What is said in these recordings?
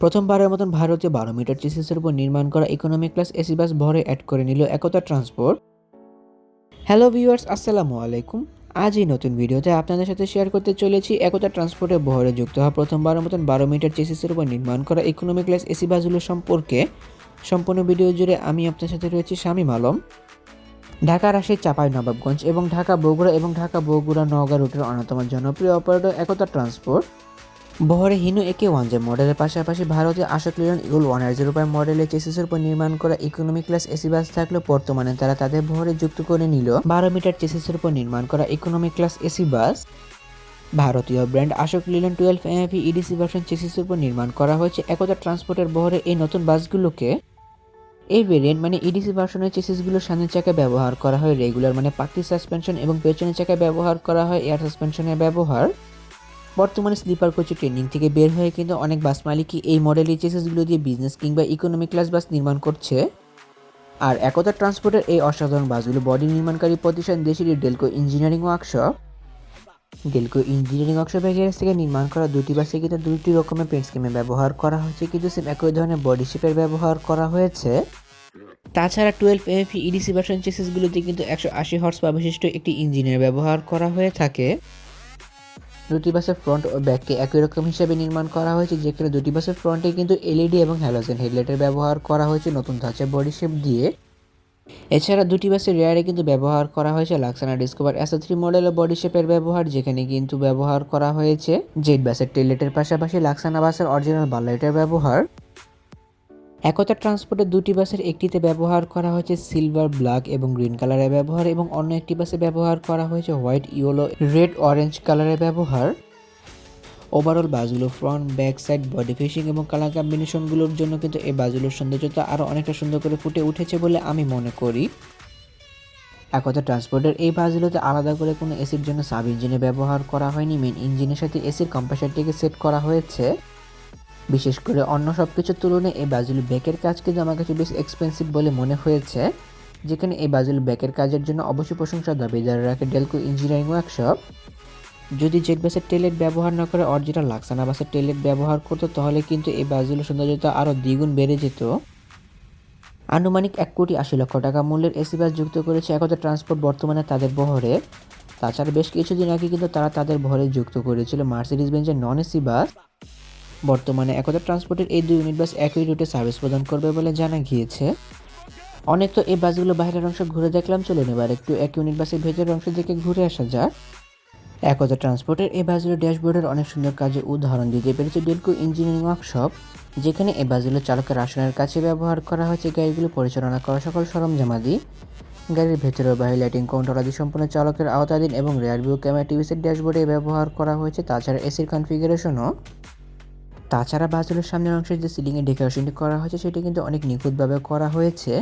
প্রথমবারের মতন ভারতীয় বারো মিটার চেসিসের উপর নির্মাণ করা ইকোনমিক ক্লাস এসি বাস ভরে অ্যাড করে নিল একতা ট্রান্সপোর্ট হ্যালো ভিউয়ার্স আসসালামু আলাইকুম। আজ এই নতুন ভিডিওতে আপনাদের সাথে শেয়ার করতে চলেছি একতা ট্রান্সপোর্টে বহরে যুক্ত হওয়া প্রথমবারের মতন বারো মিটার চেসিসের উপর নির্মাণ করা ইকোনমিক ক্লাস এসি বাসগুলো সম্পর্কে। সম্পূর্ণ ভিডিও জুড়ে আমি আপনার সাথে রয়েছি শামীম আলম। ঢাকা রাজশাহী চাপাই নবাবগঞ্জ এবং ঢাকা বগুড়া এবং ঢাকা বগুড়া নওগাঁ রুটের অন্যতম জনপ্রিয় অপারেটর একতা ট্রান্সপোর্ট বহরে হিনু একে ওয়ান জে মডেলের পাশাপাশি ভারতীয় আশোক লিলন ইগুল ওয়ান আর জিরো ফাইভ মডেলের চেসিসের উপর নির্মাণ করা ইকোনমি ক্লাস এসি বাস থাকলেও বর্তমানে তারা তাদের বহরে যুক্ত করে নিল। বারো মিটার চেসিসের উপর নির্মাণ করা ইকোনমি ক্লাস এসি বাস ভারতীয় ব্র্যান্ড আশোক লিলন টুয়েলভ এমএফি ইডিসি ভার্সন চেসিসের উপর নির্মাণ করা হয়েছে। একতা ট্রান্সপোর্টের বহরে এই নতুন বাসগুলোকে এই ভেরিয়েন্ট মানে ইডিসি ভার্সনের চেসিসগুলোর সামনের চাকায় ব্যবহার করা হয়। রেগুলার মানে পাক্তি সাসপেনশন এবং পেছনের চাকায় ব্যবহার করা হয়। এয়ার সাসপেনশনের ব্যবহার। বর্তমানে স্লিপার কোচে ট্রেনিং থেকে বের হয়ে কিন্তু অনেক বাস মালিকই এই মডেলের চেসিসগুলো দিয়ে বিজনেস কিংবা ইকোনমিক ক্লাস বাস নির্মাণ করছে। আর একতা ট্রান্সপোর্টের এই অসাধারণ বাসগুলো বডি নির্মাণকারী প্রতিষ্ঠান দেশের Delco engineering workshop Delco engineering ওয়ার্কশপের garage থেকে নির্মাণ করা দুটি বাসে কিন্তু দুটি রকমের পেন্ট স্কিমে ব্যবহার করা হয়েছে, কিন্তু সেম একই ধরনের বডি শেপের ব্যবহার করা হয়েছে। তাছাড়া টুয়েলভ এফি ইডিসি ভার্সন চেসিসগুলোতে কিন্তু একশো আশি হর্স পাওয়ার বিশিষ্ট একটি ইঞ্জিনের ব্যবহার করা হয়ে থাকে। দুটি বাসের ফ্রন্ট ও ব্যাককে একই রকম হিসেবে নির্মাণ করা হয়েছে, যেখানে দুটি বাসের ফ্রন্টে কিন্তু এলইডি এবং হ্যালোজেন হেডলাইটের ব্যবহার করা হয়েছে নতুন ধাঁচের বডি শেপ দিয়ে। এছাড়া দুটি বাসের রেয়ারে কিন্তু ব্যবহার করা হয়েছে লাক্সানা ডিসকভার এসো থ্রি মডেল ও বডি শেপের ব্যবহার, যেখানে কিন্তু ব্যবহার করা হয়েছে জেড বাসের টেলেটের পাশাপাশি লাক্সানা বাসের অরিজিনাল বাল্লাইটের ব্যবহার। একতা ট্রান্সপোর্টের দুটি বাসের একটিতে ব্যবহার করা হয়েছে সিলভার, ব্ল্যাক এবং গ্রিন কালারের ব্যবহার এবং অন্য একটি বাসে ব্যবহার করা হয়েছে হোয়াইট, ইয়েলো, রেড, অরেঞ্জ কালারের ব্যবহার। ওভারঅল বাসগুলো front back side body finishing এবং কালার কম্বিনেশনগুলোর জন্য কিন্তু এই বাসগুলোর সৌন্দর্যতা আরও অনেকটা সুন্দর করে ফুটে উঠেছে বলে আমি মনে করি। একতা ট্রান্সপোর্টের এই বাসগুলোতে আলাদা করে কোনো এসির জন্য সাব ইঞ্জিনে ব্যবহার করা হয়নি। মেন ইঞ্জিনের সাথে এসির কম্প্রেসারটিকে সেট করা হয়েছে। বিশেষ করে অন্য সব কিছুর তুলনায় এই বাজুল ব্যাকের কাজ কিন্তু আমার কাছে বেশ এক্সপেন্সিভ বলে মনে হয়েছে, যেখানে এই বাজুল ব্যাকের কাজের জন্য অবশ্যই প্রশংসা দাবিদার রাখে ডেলকো ইঞ্জিনিয়ারিং ওয়ার্কশপ যদি জেট বাসের টেলেট ব্যবহার না করে অরিজিনাল লাক্সানা বাসের টেলেট ব্যবহার করতো, তাহলে কিন্তু এই বাসগুলোর সৌন্দর্যতা আরও দ্বিগুণ বেড়ে যেত। আনুমানিক এক কোটি আশি লক্ষ টাকা মূল্যের এসি বাস যুক্ত করেছে একতা ট্রান্সপোর্ট বর্তমানে তাদের বহরে। তাছাড়া বেশ কিছুদিন আগে কিন্তু তারা তাদের বহরে যুক্ত করেছিল মার্সিডিজ বেঞ্চের নন এসি বাস বর্তমানে একতা ট্রান্সপোর্টের এই দুই ইউনিট বাস একই রুটে সার্ভিস প্রদান করবে বলে জানা গিয়েছে। অনেক তো এই বাসগুলো বাইরের অংশ ঘুরে দেখলাম, চলুন এবার একটু এক ইউনিট বাসের ভেতরের অংশ থেকে ঘুরে আসা যাক। একতা ট্রান্সপোর্টের এই বাসগুলো ড্যাশবোর্ডের অনেক সুন্দর কাজে উদাহরণ দিতে পেরেছে ডেলকো ইঞ্জিনিয়ারিং ওয়ার্কশপ যেখানে এই বাসগুলো চালকের আসনের কাছে ব্যবহার করা হয়েছে, গাড়িগুলো পরিচালনা করা সকল সরঞ্জামাদি। গাড়ির ভেতরে ও বাইরে লাইটিং কন্ট্রোল আদি সম্পূর্ণ চালকের আওতাধীন এবং রেয়ার ভিউ ক্যামেরা টিভিসের ড্যাশবোর্ডে ব্যবহার করা হয়েছে, তাছাড়া এসির কনফিগারেশনও তাছাড়া বাথরুমের সামনের অংশে যে সিলিংয়ে ডেকোরেশনটি করা হয়েছে, সেটি কিন্তু অনেক নিখুঁতভাবে করা হয়েছে।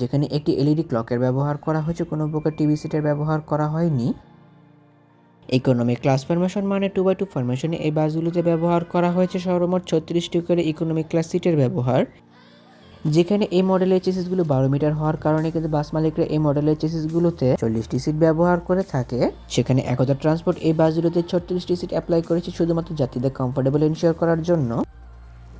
যেখানে একটি এলইডি ক্লকের ব্যবহার করা হয়েছে, কোনো প্রকার টিভি সেটের ব্যবহার করা হয়নি। ইকোনমিক ক্লাস ফরমেশন মানে টু বাই টু ফরমেশনে এই বাসগুলিতে ব্যবহার করা হয়েছে, সর্বমোট ছত্রিশটি করে ইকোনমিক ক্লাস সিটের ব্যবহার। যেখানে এই মডেলের চেসিসগুলো বারো মিটার হওয়ার কারণে কিন্তু বাস মালিকরা এই মডেলের চেসিসগুলোতে চল্লিশটি সিট ব্যবহার করে থাকে। সেখানে একতা ট্রান্সপোর্ট এই বাসগুলোতে ছত্রিশটি সিট অ্যাপ্লাই করেছে শুধুমাত্র যাত্রীদের কমফোর্টেবল এনশিওর করার জন্য।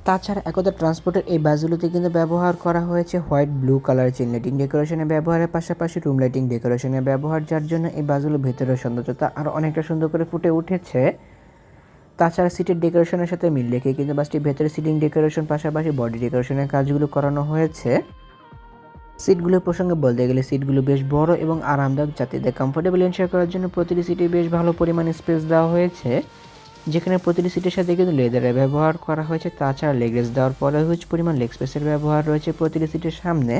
তাছাড়া একতা ট্রান্সপোর্টের এই বাসগুলোতে কিন্তু ব্যবহার করা হয়েছে white blue colour chain lighting ডেকোরেশনের ব্যবহারের পাশাপাশি রুম লাইটিং ডেকোরেশনের ব্যবহার, যার জন্য এই বাসগুলোর ভেতরের সৌন্দর্যতা আরও অনেকটা সুন্দর করে ফুটে উঠেছে। তাছাড়া সিটের ডেকোরেশনের সাথে মিল রেখে কিন্তু বাসটির ভেতরে সিটিং ডেকোরেশন পাশাপাশি বডি ডেকোরেশনের কাজগুলো করানো হয়েছে। সিটগুলোর প্রসঙ্গে বলতে গেলে সিটগুলো বেশ বড় এবং আরামদায়ক যাত্রীদের কমফোর্টেবল এনশিওর করার জন্য প্রতিটি সিটে বেশ ভালো পরিমাণে স্পেস দেওয়া হয়েছে। যেখানে প্রতিটি সিটের সাথে কিন্তু লেদারের ব্যবহার করা হয়েছে, তাছাড়া লেগ রেস দেওয়ার পরে হিউজ পরিমাণ লেগ স্পেসের ব্যবহার রয়েছে প্রতিটি সিটের সামনে।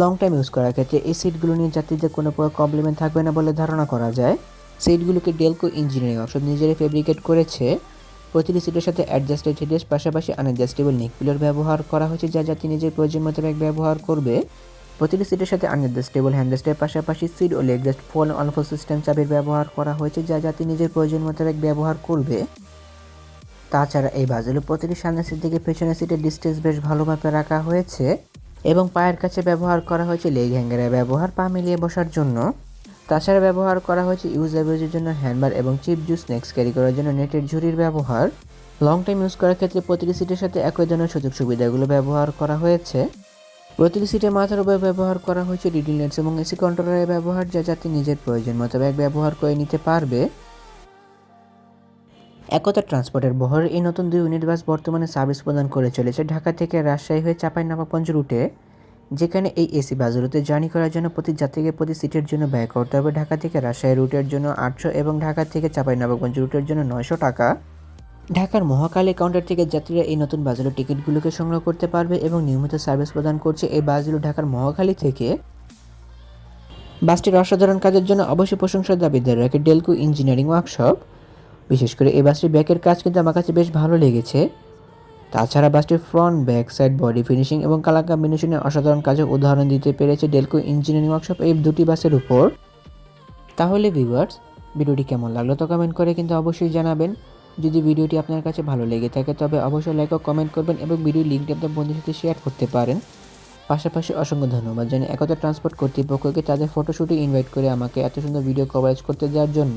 লং টাইম ইউজ করার ক্ষেত্রে এই সিটগুলো নিয়ে যাত্রীদের কোনো প্রকার কমপ্লিমেন্ট থাকবে না বলে ধারণা করা যায়। সিটগুলোকে ডেলকো ইঞ্জিনিয়ারিং অপশন নিজেরাই ফেব্রিকেট করেছে। প্রতিটি সিটের সাথে অ্যাডজাস্টেড হেডেস পাশাপাশি আনএডজাস্টেবল নেক পিলার ব্যবহার করা হয়েছে, যা যাত্রী নিজের প্রয়োজন মোতাবেক ব্যবহার করবে। প্রতিটি সিটের সাথে আনএডজাস্টেবল হ্যান্ডরেস্টের পাশাপাশি সিট ও লেগ রেস্ট ফোন অনফো সিস্টেম চাবির ব্যবহার করা হয়েছে, যা যাত্রী নিজের প্রয়োজন মোতাবেক ব্যবহার করবে। তাছাড়া এই বাসগুলো প্রতিটি সামনের সিট থেকে পেছনের সিটের ডিস্টেন্স বেশ ভালোভাবে রাখা হয়েছে এবং পায়ের কাছে ব্যবহার করা হয়েছে লেগ হ্যাঙ্গারের ব্যবহার, পা মিলিয়ে বসার জন্য। তাছাড়া ব্যবহার করা হয়েছে ইউজ অ্যাভারেজের জন্য হ্যান্ডবার এবং চিপ জুস স্ন্যাক্স ক্যারি করার জন্য নেটের ঝুড়ির ব্যবহার। লং টাইম ইউজ করার ক্ষেত্রে প্রতিটি সিটের সাথে একই ধরনের সুযোগ সুবিধাগুলো ব্যবহার করা হয়েছে। প্রতিটি সিটে মাথার উপর ব্যবহার করা হয়েছে ডিডি লেন্স এবং এসি কন্ট্রোলারের ব্যবহার, যা যাতে নিজের প্রয়োজন মতো ব্যাগ ব্যবহার করে নিতে পারবে। একতা ট্রান্সপোর্টের বহরের এই নতুন দুই ইউনিট বাস বর্তমানে সার্ভিস প্রদান করে চলেছে ঢাকা থেকে রাজশাহী হয়ে চাপাই চাঁপাইনবাবগঞ্জ রুটে। যেখানে এই এসি বাসগুলোতে জার্নি করার জন্য প্রতি যাত্রীকে প্রতি সিটের জন্য ব্যয় করতে হবে। ঢাকা থেকে রাজশাহী রুটের জন্য আটশো এবং ঢাকা থেকে চাঁপাইনবাবগঞ্জ রুটের জন্য নয়শো টাকা। ঢাকার মহাকালী কাউন্টার থেকে যাত্রীরা এই নতুন বাসগুলোর টিকিটগুলোকে সংগ্রহ করতে পারবে এবং নিয়মিত সার্ভিস প্রদান করছে এই বাসগুলো ঢাকার মহাখালী থেকে। বাসটির অসাধারণ কাজের জন্য অবশ্যই প্রশংসার দাবিদার রাখে ডেলকো ইঞ্জিনিয়ারিং ওয়ার্কশপ। বিশেষ করে এই বাসটির ব্যাকের কাজ কিন্তু আমার কাছে বেশ ভালো লেগেছে। তাছাড়া বাসটির front, back side, body finishing এবং কালার কম্বিনেশনের অসাধারণ কাজের উদাহরণ দিতে পেরেছে ডেলকো ইঞ্জিনিয়ারিং ওয়ার্কশপ এই দুটি বাসের উপর। তাহলে ভিউয়ার্স, ভিডিওটি কেমন লাগল তো কমেন্ট করে কিন্তু অবশ্যই জানাবেন। যদি ভিডিওটি আপনার কাছে ভালো লেগে থাকে তবে অবশ্যই লাইক ও কমেন্ট করবেন এবং ভিডিও লিঙ্কটি আপনার বন্ধুর সাথে শেয়ার করতে পারেন। পাশাপাশি অসংখ্য ধন্যবাদ জানি একতা ট্রান্সপোর্ট কর্তৃপক্ষকে তাদের ফটোশ্যুটে ইনভাইট করে আমাকে এত সুন্দর ভিডিও কভারেজ করতে দেওয়ার জন্য।